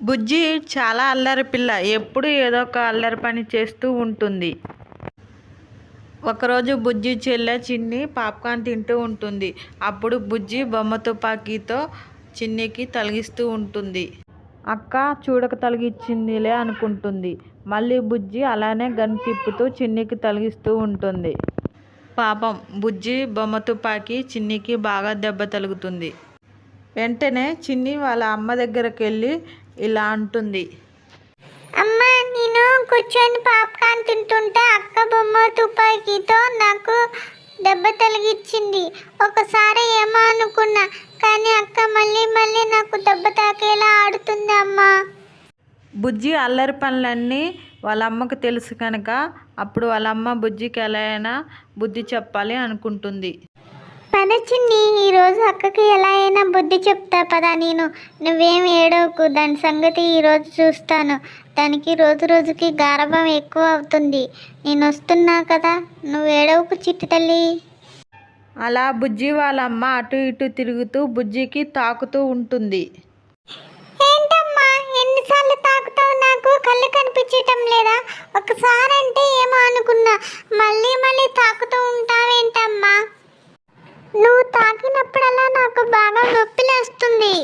బుజ్జి చాలా అల్లరి పిల్ల. ఎప్పుడు ఏదో ఒక అల్లరి పని చేస్తూ ఉంటుంది. ఒకరోజు బుజ్జి చెల్లె చిన్ని పాప్కార్న్ తింటూ ఉంటుంది. అప్పుడు బుజ్జి బొమ్మ తుపాకీతో చిన్నికి తలిగిస్తూ ఉంటుంది. అక్క చూడక తలిగిచ్చిందిలే అనుకుంటుంది. మళ్ళీ బుజ్జి అలానే గన్ తిప్పుతూ చిన్నికి తలిగిస్తూ ఉంటుంది. పాపం బుజ్జి బొమ్మ తుపాకీ చిన్నికి బాగా దెబ్బ తలుగుతుంది వెంటనే చిన్ని వాళ్ళ అమ్మ దగ్గరికి వెళ్ళి ఇలా అంటుంది. అమ్మ నేను కూర్చొని పాప్కార్న్ తింటుంటే అక్క బొమ్మ తుపాకీతో నాకు దెబ్బ తలిగిచ్చింది ఒకసారి ఏమో అనుకున్నా కానీ అక్క మళ్ళీ మళ్ళీ నాకు దెబ్బ తాకేలా ఆడుతుంది అమ్మా. బుజ్జి అల్లరి పనులన్నీ వాళ్ళ అమ్మకు తెలుసు కనుక అప్పుడు వాళ్ళ అమ్మ బుజ్జికి ఎలా అయినా బుద్ధి చెప్పాలి అనుకుంటుంది. పద చిన్ని ఈరోజు అక్కకి ఎలా అయినా బుద్ధి చెప్తా పదా నేను. నువ్వేం ఏడవకు దాని సంగతి ఈరోజు చూస్తాను. దానికి రోజు రోజుకి గారభం ఎక్కువ అవుతుంది. నేను వస్తున్నా కదా నువ్వు ఏడవకు చిట్టి తల్లి. అలా బుజ్జి వాళ్ళ అమ్మ అటు ఇటు తిరుగుతూ బుజ్జికి తాకుతూ ఉంటుంది. ఏంటమ్మా ఎన్నిసార్లు తాకుతావు నాకు? కళ్ళు కనిపించటం లేదా? ఒకసారి అంటే ఏమో అనుకున్నా. మళ్ళీ మళ్ళీ తాకుతూ ఉంటావేంటమ్మా? నువ్వు తాకినప్పుడల్లా నాకు బాగా నొప్పి లేస్తుంది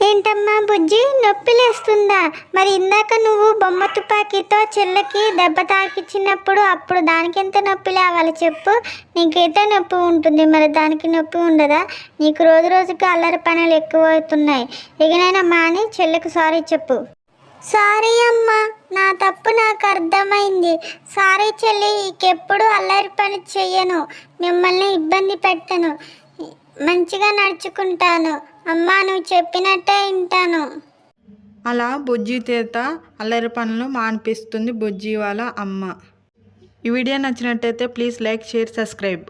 ఏంటమ్మా బుజ్జి? నొప్పి లేస్తుందా మరి ఇందాక నువ్వు బొమ్మ తుపాకీతో చెల్లకి దెబ్బ తాకిచ్చినప్పుడు అప్పుడు దానికి ఎంత నొప్పి లేవాలి చెప్పు? నీకైతే నొప్పి ఉంటుంది. మరి దానికి నొప్పి ఉండదా? నీకు రోజు రోజుకి అల్లరి పనులు ఎక్కువ అవుతున్నాయి ఇకనైనా మాని చెల్లెకు సారీ చెప్పు. సారీ అమ్మా నా తప్పు నాకు అర్థమైంది. సారీ చెల్లి ఇంకెప్పుడు అల్లరి పని చెయ్యను. మిమ్మల్ని ఇబ్బంది పెట్టను. మంచిగా నడుచుకుంటాను. అమ్మా నువ్వు చెప్పినట్టే వింటాను. అలా బుజ్జి చేత అల్లరి పనులు మానిపిస్తుంది బుజ్జి వాళ్ళ అమ్మ. ఈ వీడియో నచ్చినట్టయితే ప్లీజ్ లైక్ షేర్ సబ్స్క్రైబ్.